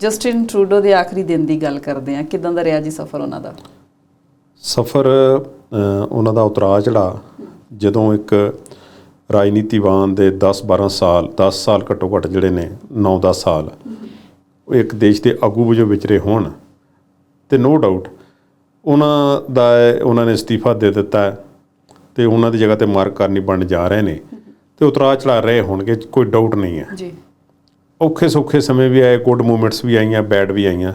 Justin Trudeau ਦੇ ਆਖਰੀ ਦਿਨ ਦੀ ਗੱਲ ਕਰਦੇ ਆ ਕਿਦਾਂ ਦਾ ਰਿਹਾ ਜੀ ਸਫ਼ਰ ਉਹਨਾਂ ਦਾ? ਸਫ਼ਰ ਉਹਨਾਂ ਦਾ ਉਤਰਾਅ ਚੜਾ ਜਦੋਂ ਇੱਕ ਰਾਜਨੀਤੀਵਾਨ ਦੇ 10-12 ਸਾਲ 10 ਸਾਲ ਘੱਟੋ ਘੱਟ ਜਿਹੜੇ ਨੇ 9-10 ਸਾਲ ਉਹ ਇੱਕ ਦੇਸ਼ ਦੇ ਆਗੂ ਵਜੋਂ ਵਿਚਰੇ ਹੋਣ ਤੇ ਨੋ ਡਾਊਟ ਉਹਨਾਂ ਦਾ ਉਹਨਾਂ ਨੇ ਅਸਤੀਫਾ ਦੇ ਦਿੱਤਾ ਤੇ ਉਹਨਾਂ ਦੀ ਜਗ੍ਹਾ ਤੇ ਮਾਰਕ ਕਰਨੀ ਬਣ ਜਾ ਰਹੇ ਨੇ ਤੇ ਉਤਰਾਅ ਚੜਾ ਰਹੇ ਹੋਣਗੇ ਕੋਈ ਡਾਊਟ ਨਹੀਂ ਹੈ। ਜੀ। ਔਖੇ ਸੌਖੇ ਸਮੇਂ ਵੀ ਆਏ ਗੁੱਡ ਮੂਮੈਂਟਸ ਵੀ ਆਈਆਂ ਬੈਡ ਵੀ ਆਈਆਂ।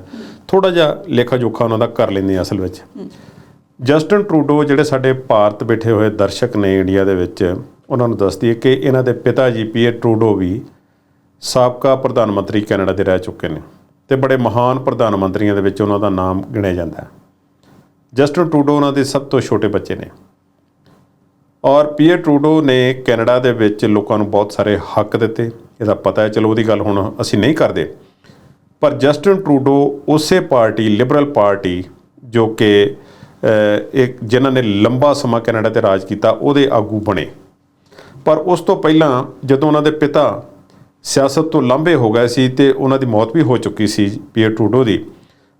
ਥੋੜਾ ਜਿਹਾ ਲੇਖਾ ਜੋਖਾ ਉਹਨਾਂ ਦਾ ਕਰ ਲੈਂਦੇ ਆ ਅਸਲ ਵਿੱਚ। ਜਸਟਨ ਟਰੂਡੋ ਜਿਹੜੇ ਸਾਡੇ ਭਾਰਤ ਬੈਠੇ ਹੋਏ ਦਰਸ਼ਕ ਨੇ ਇੰਡੀਆ ਦੇ ਵਿੱਚ, ਉਹਨਾਂ ਨੂੰ ਦੱਸਦੀ ਹੈ ਕਿ ਇਹਨਾਂ ਦੇ ਪਿਤਾ ਜੀ ਪੀਏ ਟਰੂਡੋ ਵੀ ਸਾਬਕਾ ਪ੍ਰਧਾਨ ਮੰਤਰੀ ਕੈਨੇਡਾ ਦੇ ਰਹਿ ਚੁੱਕੇ ਨੇ ਤੇ ਬੜੇ ਮਹਾਨ ਪ੍ਰਧਾਨ ਮੰਤਰੀਆਂ ਦੇ ਵਿੱਚ ਉਹਨਾਂ ਦਾ ਨਾਮ ਗਿਣਿਆ ਜਾਂਦਾ ਹੈ। ਜਸਟਨ ਟਰੂਡੋ ਉਹਨਾਂ ਦੇ ਸਭ ਤੋਂ ਛੋਟੇ ਬੱਚੇ ਨੇ। ਔਰ ਪੀਏ ਟਰੂਡੋ ਨੇ ਕੈਨੇਡਾ ਦੇ ਵਿੱਚ ਲੋਕਾਂ ਨੂੰ ਬਹੁਤ ਸਾਰੇ ਹੱਕ ਦਿੱਤੇ। ਇਹਦਾ ਪਤਾ ਹੈ, ਚਲੋ ਉਹਦੀ ਗੱਲ ਹੁਣ ਅਸੀਂ ਨਹੀਂ ਕਰਦੇ। ਪਰ ਜਸਟਨ ਟਰੂਡੋ ਉਸੇ ਪਾਰਟੀ, ਲਿਬਰਲ ਪਾਰਟੀ, ਜੋ ਕਿ ਇੱਕ ਜਿਨ੍ਹਾਂ ਨੇ ਲੰਬਾ ਸਮਾਂ ਕੈਨੇਡਾ ਤੇ ਰਾਜ ਕੀਤਾ, ਉਹਦੇ ਆਗੂ ਬਣੇ। ਪਰ ਉਸ ਤੋਂ ਪਹਿਲਾਂ ਜਦੋਂ ਉਹਨਾਂ ਦੇ ਪਿਤਾ ਸਿਆਸਤ ਤੋਂ ਲਾਂਭੇ ਹੋ ਗਏ ਸੀ ਤੇ ਉਹਨਾਂ ਦੀ ਮੌਤ ਵੀ ਹੋ ਚੁੱਕੀ ਸੀ ਪੀਅਰ ਟਰੂਡੋ ਦੀ,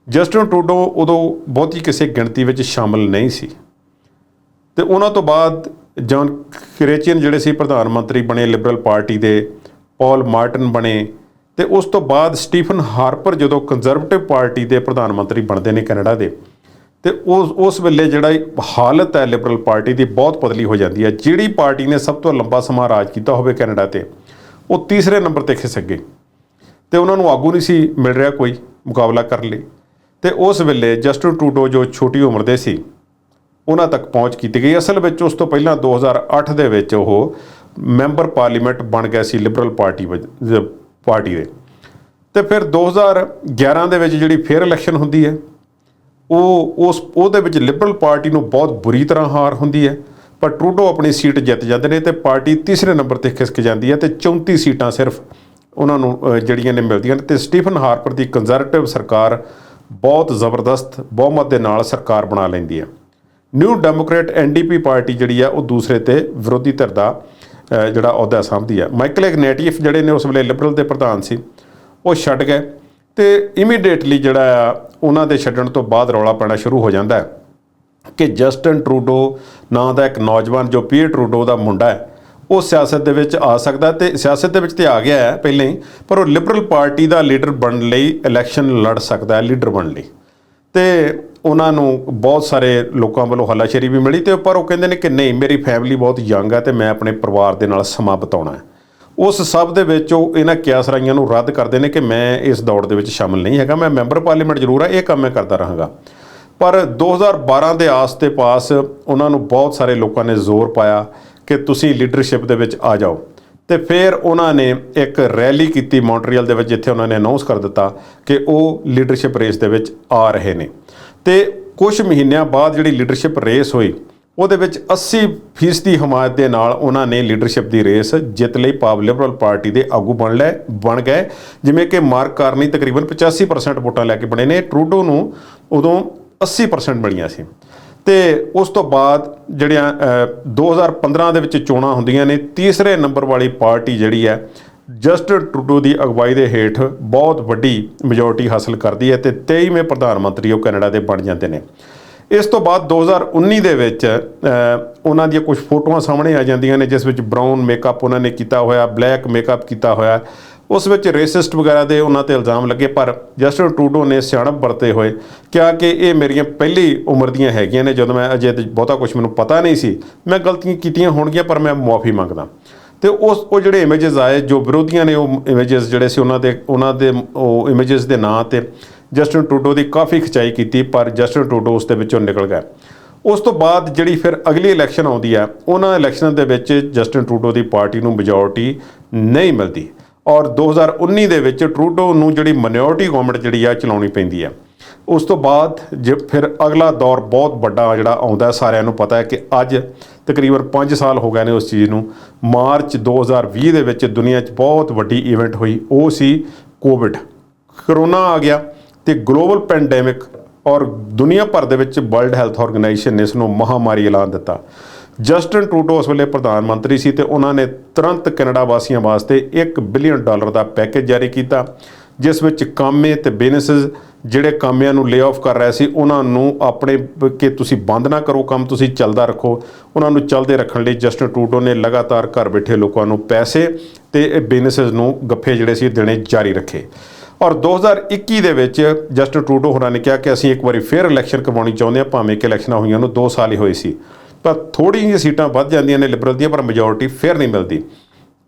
ਜਸਟਨ ਟਰੂਡੋ ਉਦੋਂ ਬਹੁਤੀ ਕਿਸੇ ਗਿਣਤੀ ਵਿੱਚ ਸ਼ਾਮਲ ਨਹੀਂ ਸੀ। ਤੇ ਉਹਨਾਂ ਤੋਂ ਬਾਅਦ ਜੌਨ ਕ੍ਰੇਚੀਅਨ ਜਿਹੜੇ ਸੀ, ਪ੍ਰਧਾਨ ਮੰਤਰੀ ਬਣੇ ਲਿਬਰਲ ਪਾਰਟੀ ਦੇ ਪੌਲ ਮਾਰਟਨ ਬਣੇ ਤੇ ਉਸ ਤੋਂ ਬਾਅਦ ਸਟੀਫਨ ਹਾਰਪਰ ਜਦੋਂ ਕੰਜ਼ਰਵੇਟਿਵ ਪਾਰਟੀ ਦੇ ਪ੍ਰਧਾਨ ਮੰਤਰੀ ਬਣਦੇ ਨੇ ਕੈਨੇਡਾ ਦੇ, ਤੇ ਉਸ ਉਸ ਵੇਲੇ ਜਿਹੜਾ ਹਾਲਤ ਹੈ ਲਿਬਰਲ ਪਾਰਟੀ ਦੀ ਬਹੁਤ ਬਦਲੀ ਹੋ ਜਾਂਦੀ ਹੈ। ਜਿਹੜੀ ਪਾਰਟੀ ਨੇ ਸਭ ਤੋਂ ਲੰਬਾ ਸਮਾਂ ਰਾਜ ਕੀਤਾ ਹੋਵੇ ਕੈਨੇਡਾ ਤੇ, ਉਹ ਤੀਸਰੇ ਨੰਬਰ ਤੇ ਖਿਸਕ ਗਈ ਤੇ ਉਹਨਾਂ ਨੂੰ ਆਗੂ ਨਹੀਂ ਸੀ ਮਿਲ ਰਿਹਾ ਕੋਈ ਮੁਕਾਬਲਾ ਕਰਨ ਲਈ। ਤੇ ਉਸ ਵੇਲੇ ਜਸਟਨ ਟਰੂਡੋ ਜੋ ਛੋਟੀ ਉਮਰ ਦੇ ਸੀ, ਉਹਨਾਂ ਤੱਕ ਪਹੁੰਚ ਕੀਤੀ ਗਈ। ਅਸਲ ਵਿੱਚ ਉਸ ਤੋਂ ਪਹਿਲਾਂ 2008 ਦੇ ਵਿੱਚ ਉਹ ਮੈਂਬਰ ਪਾਰਲੀਮੈਂਟ ਬਣ ਗਿਆ ਸੀ ਲਿਬਰਲ ਪਾਰਟੀ ਵਜ- ਜ- ਪਾਰਟੀ ਦੇ। ਤੇ ਫਿਰ 2011 ਦੇ ਵਿੱਚ ਜਿਹੜੀ ਫੇਅਰ ਇਲੈਕਸ਼ਨ ਹੁੰਦੀ ਹੈ, ਉਹ, ਉਸ, ਉਹਦੇ ਵਿੱਚ ਲਿਬਰਲ ਪਾਰਟੀ ਨੂੰ ਬਹੁਤ ਬੁਰੀ ਤਰ੍ਹਾਂ ਹਾਰ ਹੁੰਦੀ ਹੈ। ਪਰ ਟਰੂਡੋ ਆਪਣੀ ਸੀਟ ਜਿੱਤ ਜਾਂਦੇ ਨੇ ਤੇ ਪਾਰਟੀ ਤੀਸਰੇ ਨੰਬਰ ਤੇ ਖਿਸਕ ਜਾਂਦੀ ਹੈ ਤੇ 34 ਸੀਟਾਂ ਸਿਰਫ ਉਹਨਾਂ ਨੂੰ ਜਿਹੜੀਆਂ ਨੇ ਮਿਲਦੀਆਂ ਨੇ। ਤੇ ਸਟੀਫਨ ਹਾਰਪਰ ਦੀ ਕੰਜ਼ਰਵੇਟਿਵ ਸਰਕਾਰ ਬਹੁਤ ਜ਼ਬਰਦਸਤ, ਬਹੁਮਤ ਦੇ ਨਾਲ ਸਰਕਾਰ ਬਣਾ ਲੈਂਦੀ ਹੈ। ਨਿਊ ਡੈਮੋਕ੍ਰੇਟ ਐਨਡੀਪੀ ਪਾਰਟੀ ਜਿਹੜੀ ਆ ਉਹ ਦੂਸਰੇ ਤੇ ਵਿਰੋਧੀ ਧਿਰ ਦਾ ਜਿਹੜਾ ਅਹੁਦਾ ਸੰਭਦੀ ਹੈ ਮਾਈਕਲ ਇਗਨੈਟੀਫ ਜਿਹੜੇ ਨੇ ਉਸ ਵੇਲੇ ਲਿਬਰਲ ਦੇ ਪ੍ਰਧਾਨ ਸੀ, ਉਹ ਛੱਡ ਗਏ ਤੇ ਇਮੀਡੀਏਟਲੀ ਜਿਹੜਾ ਆ, ਉਹਨਾਂ ਦੇ ਛੱਡਣ ਤੋਂ ਬਾਅਦ ਰੌਲਾ ਪੈਣਾ ਸ਼ੁਰੂ ਹੋ ਜਾਂਦਾ ਹੈ ਕਿ ਜਸਟਨ ਟਰੂਡੋ ਨਾਂ ਦਾ ਇੱਕ ਨੌਜਵਾਨ ਜੋ ਪੀਏ ਟਰੂਡੋ ਦਾ ਮੁੰਡਾ ਹੈ, ਉਹ ਸਿਆਸਤ ਦੇ ਵਿੱਚ ਆ ਸਕਦਾ ਤੇ ਸਿਆਸਤ ਦੇ ਵਿੱਚ ਤੇ ਆ ਗਿਆ ਹੈ ਪਹਿਲਾਂ ਹੀ, ਪਰ ਉਹ ਲਿਬਰਲ ਪਾਰਟੀ ਦਾ ਲੀਡਰ ਬਣਨ ਲਈ ਇਲੈਕਸ਼ਨ ਲੜ ਸਕਦਾ ਹੈ, ਲੀਡਰ ਬਣਨ ਲਈ। ਤੇ ਉਹਨਾਂ ਨੂੰ ਬਹੁਤ ਸਾਰੇ ਲੋਕਾਂ ਵੱਲੋਂ ਹੱਲਾਸ਼ੇਰੀ ਵੀ ਮਿਲੀ ਤੇ ਪਰ ਉਹ ਕਹਿੰਦੇ ਨੇ ਕਿ ਨਹੀਂ, ਮੇਰੀ ਫੈਮਿਲੀ ਬਹੁਤ ਯੰਗ ਹੈ ਤੇ ਮੈਂ ਆਪਣੇ ਪਰਿਵਾਰ ਦੇ ਨਾਲ ਸਮਾਂ ਬਿਤਾਉਣਾ ਹੈ। ਉਸ ਸਭ ਦੇ ਵਿੱਚ ਉਹ ਇਹਨਾਂ ਕਿਆਸਰਾਈਆਂ ਨੂੰ ਰੱਦ ਕਰਦੇ ਨੇ ਕਿ ਮੈਂ ਇਸ ਦੌੜ ਦੇ ਵਿੱਚ ਸ਼ਾਮਲ ਨਹੀਂ ਹੈਗਾ, ਮੈਂ ਮੈਂਬਰ ਪਾਰਲੀਮੈਂਟ ਜ਼ਰੂਰ ਹੈ, ਇਹ ਕੰਮ ਮੈਂ ਕਰਦਾ ਰਹਾਂਗਾ। ਪਰ 2012 ਦੇ ਆਸ ਤੇ ਪਾਸ ਉਹਨਾਂ ਨੂੰ ਬਹੁਤ ਸਾਰੇ ਲੋਕਾਂ ਨੇ ਜ਼ੋਰ ਪਾਇਆ ਕਿ ਤੁਸੀਂ ਲੀਡਰਸ਼ਿਪ ਦੇ ਵਿੱਚ ਆ ਜਾਓ। ਤੇ ਫਿਰ ਉਹਨਾਂ ਨੇ ਇੱਕ ਰੈਲੀ ਕੀਤੀ ਮੌਂਟਰੀਅਲ ਦੇ ਵਿੱਚ, ਜਿੱਥੇ ਉਹਨਾਂ ਨੇ ਅਨਾਉਂਸ ਕਰ ਦਿੱਤਾ ਕਿ ਉਹ ਲੀਡਰਸ਼ਿਪ ਰੇਸ ਦੇ ਵਿੱਚ ਆ ਰਹੇ ਨੇ। ਤੇ ਕੁਝ ਮਹੀਨਿਆਂ ਬਾਅਦ ਜਿਹੜੀ ਲੀਡਰਸ਼ਿਪ ਰੇਸ ਹੋਈ ਉਹਦੇ ਵਿੱਚ 80% ਦੀ ਹਮਾਇਤ ਦੇ ਨਾਲ ਉਹਨਾਂ ਨੇ ਲੀਡਰਸ਼ਿਪ ਦੀ ਰੇਸ ਜਿੱਤ ਲਈ ਪਾਵ ਲਿਬਰਲ ਪਾਰਟੀ ਦੇ ਆਗੂ ਬਣ ਲਏ ਬਣ ਗਏ। ਜਿਵੇਂ ਕਿ ਮਾਰਕ ਕਾਰਨੀ ਤਕਰੀਬਨ 85% ਵੋਟਾਂ ਲੈ ਕੇ ਬਣੇ ਨੇ ਟਰੂਡੋ ਨੂੰ ਉਦੋਂ 80% ਮਿਲੀਆਂ ਸੀ। ਤੇ ਉਸ ਤੋਂ ਬਾਅਦ ਜਿਹੜੀਆਂ ਅਹ, 2015 ਦੇ ਵਿੱਚ ਚੋਣਾਂ ਹੁੰਦੀਆਂ ਨੇ ਤੀਸਰੇ ਨੰਬਰ ਵਾਲੀ ਪਾਰਟੀ ਜਿਹੜੀ ਹੈ ਜਸਟਨ ਟਰੂਡੋ ਦੀ ਅਗਵਾਈ ਦੇ ਹੇਠ ਬਹੁਤ ਵੱਡੀ ਮੈਜੋਰਟੀ ਹਾਸਲ ਕਰਦੀ ਹੈ ਤੇ 23ਵੇਂ ਪ੍ਰਧਾਨ ਮੰਤਰੀ ਉਹ ਕੈਨੇਡਾ ਦੇ ਬਣ ਜਾਂਦੇ ਨੇ। ਇਸ ਤੋਂ ਬਾਅਦ 2019 ਦੇ ਵਿੱਚ ਉਹਨਾਂ ਦੀਆਂ ਕੁਝ ਫੋਟੋਆਂ ਸਾਹਮਣੇ ਆ ਜਾਂਦੀਆਂ ਨੇ, ਜਿਸ ਵਿੱਚ ਬ੍ਰਾਊਨ ਮੇਕਅਪ ਉਹਨਾਂ ਨੇ ਕੀਤਾ ਹੋਇਆ ਬਲੈਕ ਮੇਕਅਪ ਕੀਤਾ ਹੋਇਆ। ਉਸ ਵਿੱਚ ਰੇਸਿਸਟ ਵਗੈਰਾ ਦੇ ਉਹਨਾਂ ਤੇ ਇਲਜ਼ਾਮ ਲੱਗੇ, ਪਰ ਜਸਟਿਨ ਟਰੂਡੋ ਨੇ ਸਿਆਣਪ ਵਰਤੇ ਹੋਏ। ਕਿਹਾ ਕਿ ਇਹ ਮੇਰੀਆਂ ਪਹਿਲੀ ਉਮਰ ਦੀਆਂ ਹੈਗੀਆਂ ਨੇ, ਜਦੋਂ ਮੈਂ ਅਜੇ ਬਹੁਤਾ ਕੁਝ ਮੈਨੂੰ ਪਤਾ ਨਹੀਂ ਸੀ। ਮੈਂ ਗਲਤੀਆਂ ਕੀਤੀਆਂ ਹੋਣਗੀਆਂ, ਪਰ ਮੈਂ ਮੁਆਫੀ ਮੰਗਦਾ। ਤੇ ਉਸ ਉਹ ਜਿਹੜੇ ਇਮੇजेस ਆਏ, ਜੋ ਵਿਰੋਧੀਆਂ ਨੇ ਉਹ ਇਮੇजेस ਜਿਹੜੇ ਸੀ, ਉਹਨਾਂ ਦੇ ਉਹਨਾਂ ਦੇ ਉਹ ਇਮੇजेस ਦੇ ਨਾਂ ਤੇ ਜਸਟਨ ਟੂਡੋ ਦੀ ਕਾਫੀ ਖਚਾਈ ਕੀਤੀ, ਪਰ ਜਸਟਨ ਟੂਡੋ ਉਸ ਦੇ ਵਿੱਚੋਂ ਨਿਕਲ ਗਿਆ। ਉਸ ਤੋਂ ਬਾਅਦ ਜਿਹੜੀ ਫਿਰ ਅਗਲੀ ਇਲੈਕਸ਼ਨ ਆਉਂਦੀ ਹੈ, ਉਹਨਾਂ ਇਲੈਕਸ਼ਨਾਂ ਦੇ ਵਿੱਚ ਜਸਟਨ ਟੂਡੋ ਦੀ ਪਾਰਟੀ ਨੂੰ ਮੈਜੋਰਟੀ ਨਹੀਂ ਮਿਲਦੀ। ਔਰ 2019 ਦੇ ਵਿੱਚ ਟਰੂਡੋ ਨੂੰ ਜਿਹੜੀ ਮਨੋਰਟੀ ਗਵਰਨਮੈਂਟ ਜਿਹੜੀ ਆ, ਚਲਾਉਣੀ ਪੈਂਦੀ ਹੈ ਉਸ ਤੋਂ ਬਾਅਦ ਜੇ ਫਿਰ ਅਗਲਾ ਦੌਰ ਬਹੁਤ ਵੱਡਾ ਜਿਹੜਾ ਆਉਂਦਾ ਸਾਰਿਆਂ ਨੂੰ ਪਤਾ ਹੈ ਕਿ ਅੱਜ ਤਕਰੀਬਨ 5 ਸਾਲ ਹੋ ਗਏ ਨੇ ਉਸ ਚੀਜ਼ ਨੂੰ। ਮਾਰਚ 2020 ਦੇ ਵਿੱਚ ਦੁਨੀਆ 'ਚ ਬਹੁਤ ਵੱਡੀ ਇਵੈਂਟ ਹੋਈ, ਉਹ ਸੀ ਕੋਵਿਡ ਕਰੋਨਾ ਆ ਗਿਆ ਤੇ ਗਲੋਬਲ ਪੈਂਡੈਮਿਕ ਔਰ ਦੁਨੀਆ ਭਰ ਦੇ ਵਿੱਚ ਵਰਲਡ ਹੈਲਥ ਆਰਗੇਨਾਈਜੇਸ਼ਨ ਨੇ ਇਸ ਨੂੰ ਮਹਾਮਾਰੀ ਐਲਾਨ ਦਿੱਤਾ। ਜਸਟਨ ਟਰੂਡੋ ਉਸ ਵੇਲੇ ਪ੍ਰਧਾਨ ਮੰਤਰੀ ਸੀ ਤੇ ਉਹਨਾਂ ਨੇ ਤੁਰੰਤ ਕੈਨੇਡਾ ਵਾਸੀਆਂ ਵਾਸਤੇ 1 ਬਿਲੀਅਨ ਡਾਲਰ ਦਾ ਪੈਕੇਜ ਜਾਰੀ ਕੀਤਾ, ਜਿਸ ਵਿੱਚ ਕਾਮੇ ਤੇ ਬਿਜ਼ਨੈਸਸ ਜਿਹੜੇ ਕਾਮਿਆਂ ਨੂੰ ਲੇ ਆਫ ਕਰ ਰਿਹਾ ਸੀ, ਉਹਨਾਂ ਨੂੰ ਆਪਣੇ ਕਿ ਤੁਸੀਂ ਬੰਦ ਨਾ ਕਰੋ ਕੰਮ, ਤੁਸੀਂ ਚੱਲਦਾ ਰੱਖੋ। ਉਹਨਾਂ ਨੂੰ ਚੱਲਦੇ ਰੱਖਣ ਲਈ ਜਸਟਨ ਟੂਡੋ ਨੇ ਲਗਾਤਾਰ ਘਰ ਬੈਠੇ ਲੋਕਾਂ ਨੂੰ ਪੈਸੇ ਤੇ ਬਿਜ਼ਨੈਸਸ ਨੂੰ ਗੱਫੇ ਜਿਹੜੇ ਸੀ ਦੇਣੇ ਜਾਰੀ ਰੱਖੇ। ਔਰ 2021 ਦੇ ਵਿੱਚ ਜਸਟਨ ਟਰੂਡੋ ਹੋਰਾਂ ਨੇ ਕਿਹਾ ਕਿ ਅਸੀਂ ਇੱਕ ਵਾਰੀ ਫੇਰ ਇਲੈਕਸ਼ਨ ਕਰਵਾਉਣੀ ਚਾਹੁੰਦੇ ਹਾਂ, ਭਾਵੇਂ ਕਿ ਇਲੈਕਸ਼ਨਾਂ ਹੋਈਆਂ ਨੂੰ 2 ਸਾਲ ਹੀ ਹੋਏ ਸੀ। ਪਰ ਥੋੜੀ ਜਿਹੀਆਂ ਸੀਟਾਂ ਵੱਧ ਜਾਂਦੀਆਂ ਨੇ ਲਿਬਰਲ ਦੀਆਂ, ਪਰ ਮੈਜੋਰਿਟੀ ਫੇਰ ਨਹੀਂ ਮਿਲਦੀ।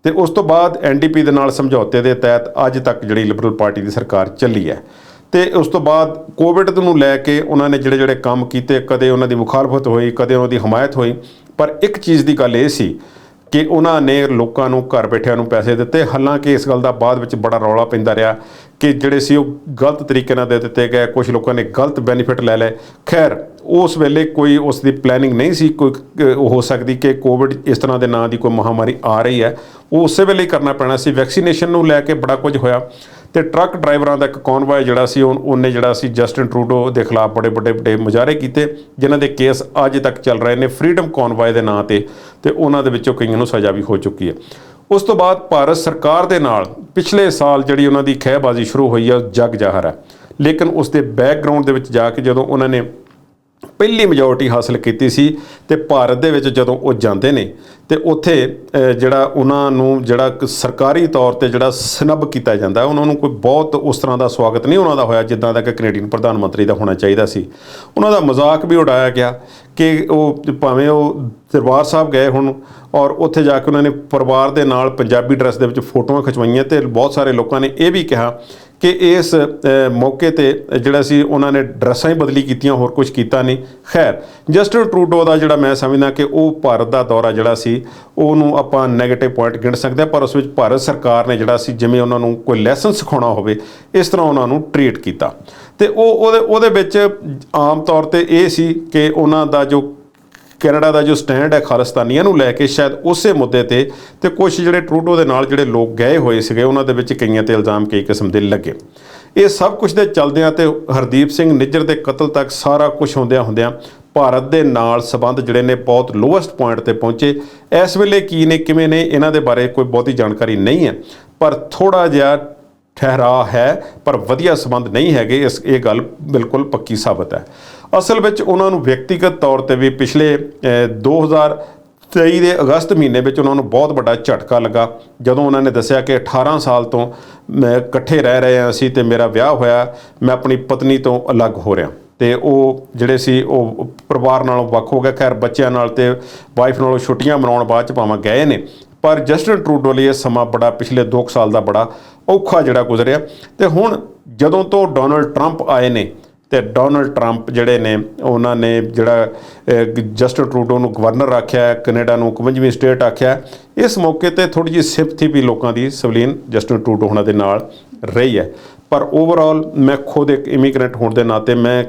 ਤੇ ਉਸ ਤੋਂ ਬਾਅਦ ਐਨਡੀਪੀ ਦੇ ਨਾਲ ਸਮਝੌਤੇ ਦੇ ਤਹਿਤ ਅੱਜ ਤੱਕ ਜਿਹੜੀ ਲਿਬਰਲ ਪਾਰਟੀ ਦੀ ਸਰਕਾਰ ਚੱਲੀ ਹੈ। ਤੇ ਉਸ ਤੋਂ ਬਾਅਦ ਕੋਵਿਡ ਨੂੰ ਲੈ ਕੇ ਉਹਨਾਂ ਨੇ ਜਿਹੜੇ ਜਿਹੜੇ ਕੰਮ ਕੀਤੇ, ਕਦੇ ਉਹਨਾਂ ਦੀ ਮੁਖਾਲਫਤ ਹੋਈ, ਕਦੇ ਉਹਨਾਂ ਦੀ ਹਮਾਇਤ ਹੋਈ, ਪਰ ਇੱਕ ਚੀਜ਼ ਦੀ ਗੱਲ ਇਹ ਸੀ ਕਿ ਉਹਨਾਂ ਨੇ ਲੋਕਾਂ ਨੂੰ, ਘਰ ਬੈਠਿਆਂ ਨੂੰ ਪੈਸੇ ਦਿੱਤੇ। ਹਾਲਾਂਕਿ ਇਸ ਗੱਲ ਦਾ ਬਾਅਦ ਵਿੱਚ ਬੜਾ ਰੌਲਾ ਪੈਂਦਾ ਰਿਹਾ ਕਿ ਜਿਹੜੇ ਸੀ ਉਹ ਗਲਤ ਤਰੀਕੇ ਨਾਲ ਦੇ ਦਿੱਤੇ ਗਏ ਕੁਝ ਲੋਕਾਂ ਨੇ ਗਲਤ ਬੈਨੀਫਿਟ ਲੈ ਲਏ। ਖੈਰ, ਉਸ ਵੇਲੇ ਕੋਈ ਉਸ ਦੀ ਪਲੈਨਿੰਗ ਨਹੀਂ ਸੀ, ਕੋਈ ਹੋ ਸਕਦੀ ਕਿ ਕੋਵਿਡ ਇਸ ਤਰ੍ਹਾਂ ਦੇ ਨਾਂ ਦੀ ਕੋਈ ਮਹਾਮਾਰੀ ਆ ਰਹੀ ਹੈ। ਉਹ ਉਸੇ ਵੇਲੇ ਕਰਨਾ ਪੈਣਾ ਸੀ। ਵੈਕਸੀਨੇਸ਼ਨ ਨੂੰ ਲੈ ਕੇ ਬੜਾ ਕੁਝ ਹੋਇਆ। ਤੇ ਟਰੱਕ ਡਰਾਈਵਰਾਂ ਦਾ ਇੱਕ ਕਨਵਾਏ ਜਿਹੜਾ ਸੀ ਉਹਨੇ ਜਿਹੜਾ ਸੀ ਜਸਟਿਨ ਟਰੂਡੋ ਦੇ ਖਿਲਾਫ ਬੜੇ ਵੱਡੇ ਵੱਡੇ ਮੁਜ਼ਾਹਰੇ ਕੀਤੇ, ਜਿਨ੍ਹਾਂ ਦੇ ਕੇਸ ਅੱਜ ਤੱਕ ਚੱਲ ਰਹੇ ਨੇ ਫਰੀडम ਕਨਵਾਏ ਦੇ ਨਾਂ ਤੇ ਤੇ ਉਹਨਾਂ ਦੇ ਵਿੱਚੋਂ ਕਈਆਂ ਨੂੰ ਸਜ਼ਾ ਵੀ ਹੋ ਚੁੱਕੀ ਹੈ। ਉਸ ਤੋਂ ਬਾਅਦ ਭਾਰਤ ਸਰਕਾਰ ਦੇ ਨਾਲ ਪਿਛਲੇ ਸਾਲ ਜਿਹੜੀ ਉਹਨਾਂ ਦੀ ਖਹਿਬਾਜ਼ੀ ਸ਼ੁਰੂ ਹੋਈ ਹੈ ਉਹ ਜਗ ਜ਼ਾਹਰ ਹੈ। ਲੇਕਿਨ ਉਸ ਦੇ ਬੈਕਗ੍ਰਾਉਂਡ ਦੇ ਵਿੱਚ ਜਾ ਕੇ ਜਦੋਂ ਉਹਨਾਂ ਨੇ ਪਹਿਲੀ ਮੈਜੋਰਟੀ ਹਾਸਲ ਕੀਤੀ ਸੀ ਤੇ ਭਾਰਤ ਦੇ ਵਿੱਚ ਜਦੋਂ ਉਹ ਜਾਂਦੇ ਨੇ ਤੇ ਉੱਥੇ ਜਿਹੜਾ ਉਹਨਾਂ ਨੂੰ ਜਿਹੜਾ ਸਰਕਾਰੀ ਤੌਰ ਤੇ ਜਿਹੜਾ ਸਨਬ ਕੀਤਾ ਜਾਂਦਾ, ਉਹਨਾਂ ਨੂੰ ਕੋਈ ਬਹੁਤ ਉਸ ਤਰ੍ਹਾਂ ਦਾ ਸਵਾਗਤ ਨਹੀਂ ਉਹਨਾਂ ਦਾ ਹੋਇਆ ਜਿੱਦਾਂ ਦਾ ਕਿ ਕੈਨੇਡੀਅਨ ਪ੍ਰਧਾਨ ਮੰਤਰੀ ਦਾ ਹੋਣਾ ਚਾਹੀਦਾ ਸੀ। ਉਹਨਾਂ ਦਾ ਮਜ਼ਾਕ ਵੀ ਉਡਾਇਆ ਗਿਆ ਕਿ ਉਹ ਭਾਵੇਂ ਉਹ ਦਰਬਾਰ ਸਾਹਿਬ ਗਏ ਹੁਣ ਔਰ ਉੱਥੇ ਜਾ ਕੇ ਉਹਨਾਂ ਨੇ ਪਰਿਵਾਰ ਦੇ ਨਾਲ ਪੰਜਾਬੀ ਡਰੈਸ ਦੇ ਵਿੱਚ ਫੋਟੋਆਂ ਖਿਚਵਾਈਆਂ ਤੇ ਬਹੁਤ ਸਾਰੇ ਲੋਕਾਂ ਨੇ ਇਹ ਵੀ ਕਿਹਾ ਕਿ ਇਸ ਮੌਕੇ ਤੇ ਜਿਹੜਾ ਸੀ ਉਹਨਾਂ ਨੇ ਡਰੈਸਾਂ ਹੀ ਬਦਲੀ ਕੀਤੀਆਂ, ਹੋਰ ਕੁਝ ਕੀਤਾ ਨਹੀਂ। ਖੈਰ ਜਸਟਨ ਟਰੂਡੋ ਦਾ ਜਿਹੜਾ ਮੈਂ ਸਮਝਦਾ ਕਿ ਉਹ ਭਾਰਤ ਦਾ ਦੌਰਾ ਜਿਹੜਾ ਸੀ, ਉਹਨੂੰ ਆਪਾਂ 네ਗੇਟਿਵ ਪੁਆਇੰਟ ਗਿਣ ਸਕਦੇ ਹਾਂ, ਪਰ ਉਸ ਵਿੱਚ ਭਾਰਤ ਸਰਕਾਰ ਨੇ ਜਿਹੜਾ ਸੀ, ਜਿਵੇਂ ਉਹਨਾਂ ਨੂੰ ਕੋਈ ਲੈਸਨ ਸਿਖਾਉਣਾ ਹੋਵੇ, ਇਸ ਤਰ੍ਹਾਂ ਉਹਨਾਂ ਨੂੰ ਟ੍ਰੀਟ ਕੀਤਾ। ਤੇ ਉਹ ਉਹਦੇ ਉਹਦੇ ਵਿੱਚ ਆਮ ਤੌਰ ਤੇ ਇਹ ਸੀ ਕਿ ਉਹਨਾਂ ਦਾ ਜੋ ਕੈਨੇਡਾ ਦਾ ਜੋ ਸਟੈਂਡ ਹੈ ਖਾਲਿਸਤਾਨੀਆਂ ਨੂੰ ਲੈ ਕੇ ਸ਼ਾਇਦ ਉਸੇ ਮੁੱਦੇ ਤੇ ਤੇ ਕੁਝ ਜਿਹੜੇ ਟਰੂਡੋ ਦੇ ਨਾਲ ਜਿਹੜੇ ਲੋਕ ਗਏ ਹੋਏ ਸੀਗੇ, ਉਹਨਾਂ ਦੇ ਵਿੱਚ ਕਈਆਂ ਤੇ ਇਲਜ਼ਾਮ ਕਈ ਕਿਸਮ ਦੇ ਲੱਗੇ। ਇਹ ਸਭ ਕੁਝ ਦੇ ਚਲਦਿਆਂ ਤੇ ਹਰਦੀਪ ਸਿੰਘ ਨਿੱਜਰ ਦੇ ਕਤਲ ਤੱਕ ਸਾਰਾ ਕੁਝ ਹੁੰਦਿਆਂ ਹੁੰਦਿਆਂ ਭਾਰਤ ਦੇ ਨਾਲ ਸਬੰਧ ਜਿਹੜੇ ਨੇ ਬਹੁਤ ਲੋਐਸਟ ਪੁਆਇੰਟ ਤੇ ਪਹੁੰਚੇ। ਇਸ ਵੇਲੇ ਕੀ ਨੇ, ਕਿਵੇਂ ਨੇ, ਇਹਨਾਂ ਦੇ ਬਾਰੇ ਕੋਈ ਬਹੁਤੀ ਜਾਣਕਾਰੀ ਨਹੀਂ ਹੈ। ਪਰ ਥੋੜਾ ਜਿਹਾ ਠਹਿਰਾ ਹੈ, ਪਰ ਵਧੀਆ ਸੰਬੰਧ ਨਹੀਂ ਹੈਗੇ, ਇਸ, ਇਹ ਗੱਲ ਬਿਲਕੁਲ ਪੱਕੀ ਸਾਬਤ ਹੈ। ਅਸਲ ਵਿੱਚ ਉਹਨਾਂ ਨੂੰ ਵਿਅਕਤੀਗਤ ਤੌਰ ਤੇ ਵੀ ਪਿਛਲੇ ਅਹ, 2023 ਦੇ ਅਗਸਤ ਮਹੀਨੇ ਵਿੱਚ ਉਹਨਾਂ ਨੂੰ ਬਹੁਤ ਵੱਡਾ ਝਟਕਾ ਲੱਗਾ। ਜਦੋਂ ਉਹਨਾਂ ਨੇ ਦੱਸਿਆ ਕਿ 18 ਸਾਲ ਤੋਂ ਮੈਂ ਇਕੱਠੇ ਰਹਿ ਰਹੇ ਹਾਂ ਅਸੀਂ ਤੇ ਮੇਰਾ ਵਿਆਹ ਹੋਇਆ ਮੈਂ ਆਪਣੀ ਪਤਨੀ ਤੋਂ ਅਲੱਗ ਹੋ ਰਿਹਾ। ਤੇ ਉਹ ਜਿਹੜੇ ਸੀ ਉਹ ਪਰਿਵਾਰ ਨਾਲੋਂ ਵੱਖ ਹੋ ਗਿਆ ਖੈਰ ਬੱਚਿਆਂ ਨਾਲ ਤੇ ਵਾਈਫ ਨਾਲੋਂ ਛੁੱਟੀਆਂ ਮਨਾਉਣ ਬਾਅਦ ਚ ਭਾਵਾਂ ਗਏ ਨੇ ਪਰ ਜਸਟਨ ਟਰੂਡੋ ਲਈ ਇਹ ਸਮਾਂ ਬੜਾ ਪਿਛਲੇ 2 ਸਾਲ ਦਾ ਬੜਾ ਔਖਾ ਜਿਹੜਾ ਗੁਜ਼ਰਿਆ। ਤੇ ਹੁਣ ਜਦੋਂ ਤੋਂ ਡੋਨਲਡ ਟਰੰਪ ਆਏ ਨੇ ਤੇ ਡੋਨਲਡ ਟਰੰਪ ਜਿਹੜੇ ਨੇ ਉਹਨਾਂ ਨੇ ਜਿਹੜਾ ਅਹ, ਜਸਟਨ ਟਰੂਡੋ ਨੂੰ ਗਵਰਨਰ ਆਖਿਆ ਕੈਨੇਡਾ ਨੂੰ 51ਵੀਂ ਸਟੇਟ ਆਖਿਆ ਇਸ ਮੌਕੇ ਤੇ ਥੋੜੀ ਜਿਹੀ ਸਿੰਪਥੀ ਵੀ ਲੋਕਾਂ ਦੀ ਸਵਲੀਨ ਜਸਟਨ ਟਰੂਡੋ ਹੋਣਾ ਦੇ ਨਾਲ ਰਹੀ ਹੈ। ਪਰ ਓਵਰਆਲ ਮੈਂ ਖੁਦ ਇੱਕ ਇਮੀਗ੍ਰੈਂਟ ਹੋਣ ਦੇ ਨਾਤੇ ਮੈਂ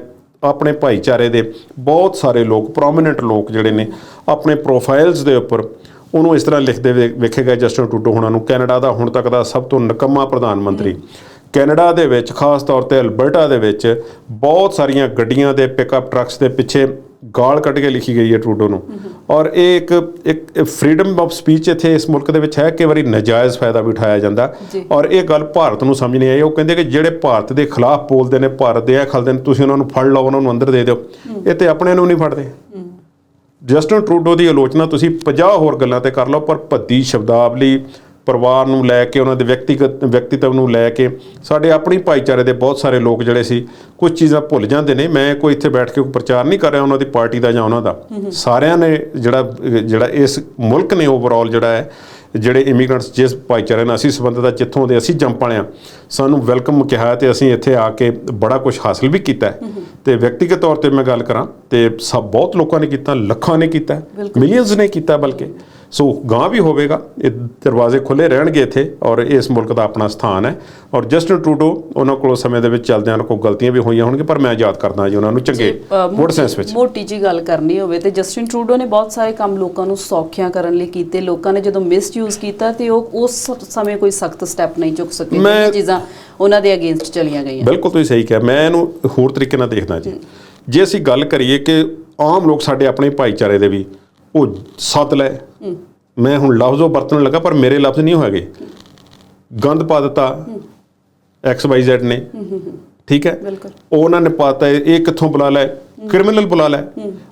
ਆਪਣੇ ਭਾਈਚਾਰੇ ਦੇ ਬਹੁਤ ਸਾਰੇ ਲੋਕ ਪ੍ਰੋਮਿਨੈਂਟ ਲੋਕ ਜਿਹੜੇ ਨੇ ਆਪਣੇ ਪ੍ਰੋਫਾਈਲਸ ਦੇ ਉੱਪਰ ਉਹਨੂੰ ਇਸ ਤਰ੍ਹਾਂ ਲਿਖਦੇ ਵੇ- ਵੇਖੇ ਗਏ ਜਸਟਨ ਟਰੂਡੋ ਹੁਣਾਂ ਨੂੰ ਕੈਨੇਡਾ ਦਾ ਹੁਣ ਤੱਕ ਦਾ ਸਭ ਤੋਂ ਨਿਕੰਮਾ ਪ੍ਰਧਾਨ ਮੰਤਰੀ। ਕੈਨੇਡਾ ਦੇ ਵਿੱਚ ਖਾਸ ਤੌਰ ਤੇ ਅਲਬਰਟਾ ਦੇ ਵਿੱਚ ਬਹੁਤ ਸਾਰੀਆਂ ਗੱਡੀਆਂ ਦੇ ਪਿਕਅਪ ਟਰੱਕਸ ਦੇ ਪਿੱਛੇ ਗਾਲ ਕੱਢ ਕੇ ਲਿਖੀ ਗਈ ਹੈ ਟਰੂਡੋ ਨੂੰ। ਔਰ ਇਹ ਇੱਕ ਇੱਕ ਫਰੀडम ਆਫ ਸਪੀਚ ਇੱਥੇ ਇਸ ਮੁਲਕ ਦੇ ਵਿੱਚ ਹੈ ਕਿ ਵਾਰੀ ਨਜਾਇਜ਼ ਫਾਇਦਾ ਵੀ ਉਠਾਇਆ ਜਾਂਦਾ। ਔਰ ਇਹ ਗੱਲ ਭਾਰਤ ਨੂੰ ਸਮਝ ਨਹੀਂ ਆਈ। ਉਹ ਕਹਿੰਦੇ ਕਿ ਜਿਹੜੇ ਭਾਰਤ ਦੇ ਖਿਲਾਫ ਬੋਲਦੇ ਨੇ ਭਾਰਤ ਦੇ ਇਹ ਖਲਦੇ ਨੇ ਤੁਸੀਂ ਉਹਨਾਂ ਨੂੰ ਫੜ ਲਓ ਉਹਨਾਂ ਨੂੰ ਅੰਦਰ ਦੇ ਦਿਓ। ਇਹ ਤੇ ਆਪਣੇ ਨੂੰ ਨਹੀਂ ਫੜਦੇ। ਜਸਟਨ ਟਰੂਡੋ ਦੀ ਆਲੋਚਨਾ ਤੁਸੀਂ 50 ਹੋਰ ਗੱਲਾਂ ਤੇ ਕਰ ਲਓ ਪਰ ਭੱਦੀ ਸ਼ਬਦਾਵਲੀ ਪਰਿਵਾਰ ਨੂੰ ਲੈ ਕੇ ਉਹਨਾਂ ਦੇ ਵਿਅਕਤੀਗਤ ਵਿਅਕਤੀਤਵ ਨੂੰ ਲੈ ਕੇ ਸਾਡੇ ਆਪਣੀ ਭਾਈਚਾਰੇ ਦੇ ਬਹੁਤ ਸਾਰੇ ਲੋਕ ਜਿਹੜੇ ਸੀ ਕੁਝ ਚੀਜ਼ਾਂ ਭੁੱਲ ਜਾਂਦੇ ਨੇ। ਮੈਂ ਕੋਈ ਇੱਥੇ ਬੈਠ ਕੇ ਪ੍ਰਚਾਰ ਨਹੀਂ ਕਰ ਰਿਹਾ ਉਹਨਾਂ ਦੀ ਪਾਰਟੀ ਦਾ ਜਾਂ ਉਹਨਾਂ ਦਾ। ਸਾਰਿਆਂ ਨੇ ਜਿਹੜਾ ਜਿਹੜਾ ਇਸ ਮੁਲਕ ਨੇ ਓਵਰਆਲ ਜਿਹੜਾ ਹੈ ਜਿਹੜੇ ਇਮੀਗ੍ਰੈਂਟਸ ਜਿਸ ਭਾਈਚਾਰੇ ਨਾਲ ਅਸੀਂ ਸੰਬੰਧਿਤ ਆ ਜਿੱਥੋਂ ਦੇ ਅਸੀਂ ਜੰਮ ਪਲੇ ਆ ਸਾਨੂੰ ਵੈਲਕਮ ਕਿਹਾ ਤੇ ਅਸੀਂ ਇੱਥੇ ਆ ਕੇ ਬੜਾ ਕੁਝ ਹਾਸਲ ਵੀ ਕੀਤਾ। ਤੇ ਵਿਅਕਤੀਗਤ ਤੌਰ ਤੇ ਮੈਂ ਗੱਲ ਕਰਾਂ ਤੇ ਸਭ ਬਹੁਤ ਲੋਕਾਂ ਨੇ ਕੀਤਾ ਲੱਖਾਂ ਨੇ ਕੀਤਾ ਮਿਲੀਅਨਸ ਨੇ ਕੀਤਾ ਬਲਕਿ। ਸੋ ਗਾਂ ਵੀ ਹੋਵੇਗਾ ਇਹ ਦਰਵਾਜ਼ੇ ਖੁੱਲੇ ਰਹਿਣਗੇ ਇੱਥੇ ਔਰ ਇਸ ਮੁਲਕ ਦਾ ਆਪਣਾ ਸਥਾਨ ਹੈ ਔਰ ਜਸਟਨ ਟਰੂਡੋ ਉਹਨਾਂ ਕੋਲ ਸਮੇਂ ਦੇ ਵਿੱਚ ਚੱਲਦਿਆਂ ਕੋਲ ਗਲਤੀਆਂ ਵੀ ਹੋਈਆਂ ਹੋਣਗੀਆਂ ਪਰ ਮੈਂ ਯਾਦ ਕਰਦਾ ਜੀ ਉਹਨਾਂ ਨੂੰ ਚੰਗੇ ਮੋਟੀ- ਸੈਂਸ ਵਿੱਚ। ਮੋਟੀ ਜੀ ਗੱਲ ਕਰਨੀ ਹੋਵੇ ਤੇ ਜਸਟਿਨ ਟਰੂਡੋ ਨੇ ਬਹੁਤ ਸਾਰੇ ਕੰਮ ਲੋਕਾਂ ਨੂੰ ਸੌਖਿਆਂ ਕਰਨ ਲਈ ਕੀਤੇ ਲੋਕਾਂ ਨੇ ਜਦੋਂ ਮਿਸਯੂਜ਼ ਕੀਤਾ ਤੇ ਉਹ ਉਸ ਸਮੇਂ ਕੋਈ ਸਖਤ ਸਟੈਪ ਨਹੀਂ ਚੁੱਕ ਸਕੇ ਇਹ ਚੀਜ਼ਾਂ ਉਹਨਾਂ ਦੇ ਅਗੇਂਸਟ ਚਲੀਆਂ ਗਈਆਂ। ਬਿਲਕੁਲ ਤੁਸੀਂ ਸਹੀ ਕਿਹਾ ਮੈਂ ਇਹਨੂੰ ਹੋਰ ਤਰੀਕੇ ਨਾਲ ਦੇਖਦਾ ਜੀ। ਜੇ ਅਸੀਂ ਗੱਲ ਕਰੀਏ ਕਿ ਆਮ ਲੋਕ ਸਾਡੇ ਆਪਣੇ ਭਾਈਚਾਰੇ ਦੇ ਵੀ ਉਹ ਸੱਦ ਲੈ। ਮੈਂ ਹੁਣ ਲਫ਼ਜ਼ੋਂ ਵਰਤਣ ਲੱਗਾ ਪਰ ਮੇਰੇ ਲਫ਼ਜ਼ ਨਹੀਂ ਹੋਏਗੇ ਗੰਦ ਪਾ ਦਿੱਤਾ। ਐਕਸ ਵਾਈ ਜ਼ੈਡ ਨੇ। ਠੀਕ ਹੈ? ਬਿਲਕੁਲ। ਉਹ ਉਹਨਾਂ ਨੇ ਪਤਾ ਇਹ ਕਿੱਥੋਂ ਬੁਲਾ ਲੈ ਕ੍ਰਿਮੀਨਲ ਬੁਲਾ ਲੈ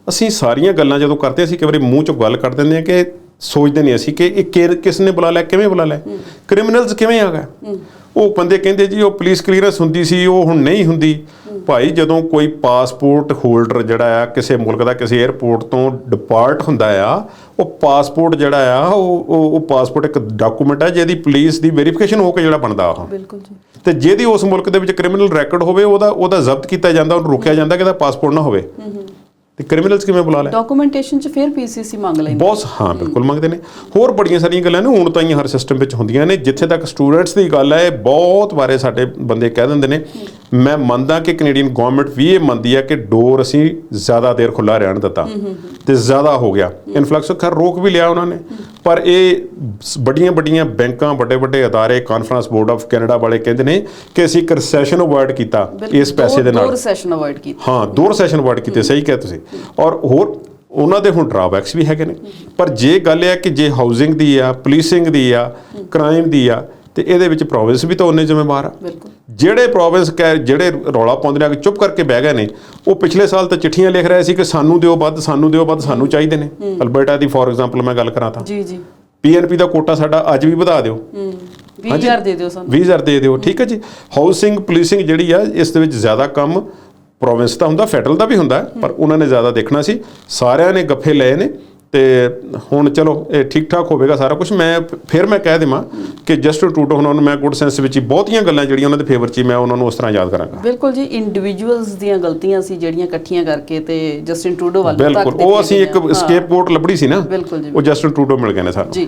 ਅਸੀਂ ਸਾਰੀਆਂ ਗੱਲਾਂ ਜਦੋਂ ਕਰਦੇ ਅਸੀਂ ਕਈ ਵਾਰੀ ਮੂੰਹ ਚੋਂ ਗੱਲ ਕੱਢ ਦਿੰਦੇ ਆ ਕਿ ਸੋਚਦੇ ਨਹੀਂ ਅਸੀਂ ਕਿ ਇਹ ਕਿਸ ਨੇ ਬੁਲਾ ਲਿਆ ਕਿਵੇਂ ਬੁਲਾ ਲਿਆ? ਕ੍ਰਿਮੀਨਲਸ ਕਿਵੇਂ ਆ ਗਏ? ਉਹ ਬੰਦੇ ਕਹਿੰਦੇ ਜੀ ਉਹ ਪੁਲਿਸ ਕਲੀਅਰੈਂਸ ਹੁੰਦੀ ਸੀ ਉਹ ਹੁਣ ਨਹੀਂ ਹੁੰਦੀ। ਭਾਈ ਜਦੋਂ ਕੋਈ ਪਾਸਪੋਰਟ ਹੋਲਡਰ ਜਿਹੜਾ ਆ ਕਿਸੇ ਮੁਲਕ ਦਾ ਕਿਸੇ 에ਅਰਪੋਰਟ ਤੋਂ ਡਿਪਾਰਟ ਹੁੰਦਾ ਆ ਉਹ ਪਾਸਪੋਰਟ ਜਿਹੜਾ ਆ ਉਹ ਉਹ- ਉਹ ਪਾਸਪੋਰਟ ਇੱਕ ਡਾਕੂਮੈਂਟ ਹੈ ਜਿਹਦੀ ਪੁਲਿਸ ਦੀ ਵੈਰੀਫਿਕੇਸ਼ਨ ਹੋ ਕੇ ਜਿਹੜਾ ਬਣਦਾ ਉਹ। ਬਿਲਕੁਲ ਜੀ। ਤੇ ਜਿਹਦੀ ਉਸ ਮੁਲਕ ਦੇ ਵਿੱਚ ਕ੍ਰਿਮੀਨਲ ਰੈਕੋਰਡ ਹੋਵੇ ਉਹਦਾ ਉਹਦਾ ਜ਼ਬਤ ਕੀਤਾ ਜਾਂਦਾ ਉਹਨੂੰ ਰੋਕਿਆ ਜਾਂਦਾ ਕਿ ਇਹਦਾ ਪਾਸਪੋਰਟ ਨਾ ਹੋਵੇ। ਤੇ ਕ੍ਰਿਮੀਨਲਸ ਕਿਵੇਂ ਬੁਲਾ ਲੈ ਡਾਕੂਮੈਂਟੇਸ਼ਨ ਚ ਫਿਰ ਪੀਸੀਸੀ ਮੰਗ ਲੈਂਦੇ ਬਹੁਤ ਹਾਂ ਬਿਲਕੁਲ ਮੰਗਦੇ ਨੇ। ਹੋਰ ਬੜੀਆਂ ਸਾਰੀਆਂ ਗੱਲਾਂ ਨੇ ਹੁਣ ਤਾਂ ਹੀ ਹਰ ਸਿਸਟਮ ਵਿੱਚ ਹੁੰਦੀਆਂ ਨੇ ਜਿੱਥੇ ਤੱਕ ਸਟੂਡੈਂਟਸ ਦੀ ਗੱਲ ਹੈ ਬਹੁਤ ਵਾਰੇ ਸਾਡੇ ਬੰਦੇ ਕਹਿ ਦਿੰਦੇ ਨੇ ਮੈਂ ਮੰਨਦਾ ਕਿ ਕੈਨੇਡੀਅਨ ਗਵਰਨਮੈਂਟ ਵੀ ਇਹ ਮੰਨਦੀ ਹੈ ਕਿ ਡੋਰ ਅਸੀਂ ਜ਼ਿਆਦਾ ਦੇਰ ਖੁੱਲਾ ਰਹਿਣ ਦਿੱਤਾ। ਤੇ ਜ਼ਿਆਦਾ ਹੋ ਗਿਆ। ਇਨਫਲਕਸ ਖੈਰ ਰੋਕ ਵੀ ਲਿਆ ਉਹਨਾਂ ਨੇ। ਪਰ ਇਹ ਵੱਡੀਆਂ ਵੱਡੀਆਂ ਬੈਂਕਾਂ ਵੱਡੇ ਵੱਡੇ ਅਦਾਰੇ ਕਾਨਫਰੰਸ ਬੋਰਡ ਆਫ ਕੈਨੇਡਾ ਵਾਲੇ ਕਹਿੰਦੇ ਨੇ ਕਿ ਅਸੀਂ ਇੱਕ ਰੈਸੈਸ਼ਨ ਅਵੋਇਡ ਕੀਤਾ ਇਸ ਪੈਸੇ ਦੇ ਨਾਲ। ਦੋ ਸੈਸ਼ਨ ਅਵੋਇਡ ਕੀਤਾ। ਹਾਂ ਦੋ ਰੈਸੈਸ਼ਨ ਵਰਡ ਕੀਤੇ ਸਹੀ ਕਿਹਾ ਤੁਸੀਂ। ਔਰ ਹੋਰ ਉਹਨਾਂ ਦੇ ਹੁਣ ਡਰਾਬੈਕਸ ਵੀ ਹੈਗੇ ਨੇ। ਪਰ ਜੇ ਗੱਲ ਇਹ ਹੈ ਕਿ ਜੇ ਹਾਊਸਿੰਗ ਦੀ ਆ ਪੁਲਿਸਿੰਗ ਦੀ ਆ ਕ੍ਰਾਈਮ ਦੀ ਆ ਤੇ ਇਹਦੇ ਵਿੱਚ ਪ੍ਰੋਵਿੰਸ ਵੀ ਤਾਂ ਉਹਨੇ ਜ਼ਿੰਮੇਵਾਰ ਆ। ਜਿਹੜੇ ਪ੍ਰੋਵਿੰਸ ਕਹਿ ਜਿਹੜੇ ਰੌਲਾ ਪਾਉਂਦੇ ਨੇ ਕੇ ਚੁੱਪ ਕਰਕੇ ਬਹਿ ਗਏ ਨੇ ਉਹ ਪਿਛਲੇ ਸਾਲ ਤਾਂ ਚਿੱਠੀਆਂ ਲਿਖ ਰਹੇ ਸੀ ਕਿ ਸਾਨੂੰ ਦਿਓ ਵੱਧ ਸਾਨੂੰ ਦਿਓ ਵੱਧ ਸਾਨੂੰ ਚਾਹੀਦੇ ਨੇ। ਅਲਬਰਟਾ ਦੀ ਫੋਰ ਐਗਜ਼ਾਮਪਲ ਮੈਂ ਗੱਲ ਕਰਾਂ ਤਾਂ। ਜੀ ਜੀ। ਪੀਐਨਪੀ ਦਾ ਕੋਟਾ ਸਾਡਾ ਅੱਜ ਵੀ ਵਧਾ ਦਿਓ। ਹੂੰ। 20000 ਦੇ ਦਿਓ ਸਾਨੂੰ। 20000 ਦੇ ਦਿਓ ਠੀਕ ਹੈ ਜੀ। ਹਾਊਸਿੰਗ ਪੁਲਿਸਿੰਗ ਜਿਹੜੀ ਆ ਇਸ ਦੇ ਵਿੱਚ ਜ਼ਿਆਦਾ ਕੰਮ ਪ੍ਰੋਵਿੰਸ ਦਾ ਹੁੰਦਾ ਫੈਡਰਲ ਦਾ ਵੀ ਹੁੰਦਾ ਪਰ ਉਹਨਾਂ ਨੇ ਜ਼ਿਆਦਾ ਦੇਖਣਾ ਸੀ। ਸਾਰਿਆਂ ਨੇ ਗੱਫੇ ਲਏ ਨੇ। ਤੇ ਹੁਣ ਚਲੋ ਇਹ ਠੀਕ ਠਾਕ ਹੋਵੇਗਾ ਸਾਰਾ ਕੁਝ ਮੈਂ ਫਿਰ ਮੈਂ ਕਹਿ ਦੇਵਾਂ ਕਿ ਜਸਟਿਨ ਟਰੂਡੋ ਉਹਨਾਂ ਨੂੰ ਮੈਂ ਗੁੱਡ ਸੈਂਸ ਵਿੱਚ ਹੀ ਬਹੁਤੀਆਂ ਗੱਲਾਂ ਜਿਹੜੀਆਂ ਉਹਨਾਂ ਦੇ ਫੇਵਰ 'ਚ ਮੈਂ ਉਹਨਾਂ ਨੂੰ ਉਸ ਤਰ੍ਹਾਂ ਯਾਦ ਕਰਾਂਗਾ। ਬਿਲਕੁਲ ਜੀ ਇੰਡੀਵਿਜੂਅਲਸ ਦੀਆਂ ਗਲਤੀਆਂ ਸੀ ਜਿਹੜੀਆਂ ਇਕੱਠੀਆਂ ਕਰਕੇ ਤੇ ਜਸਟਿਨ ਟਰੂਡੋ ਵੱਲ ਬਿਲਕੁਲ ਉਹ ਅਸੀਂ ਇੱਕ ਸਕੇਪ ਗੋਟ ਲੱਭੜੀ ਸੀ ਨਾ ਉਹ ਜਸਟਿਨ ਟਰੂਡੋ ਮਿਲ ਗਏ ਨੇ ਸਾਨੂੰ। ਜੀ।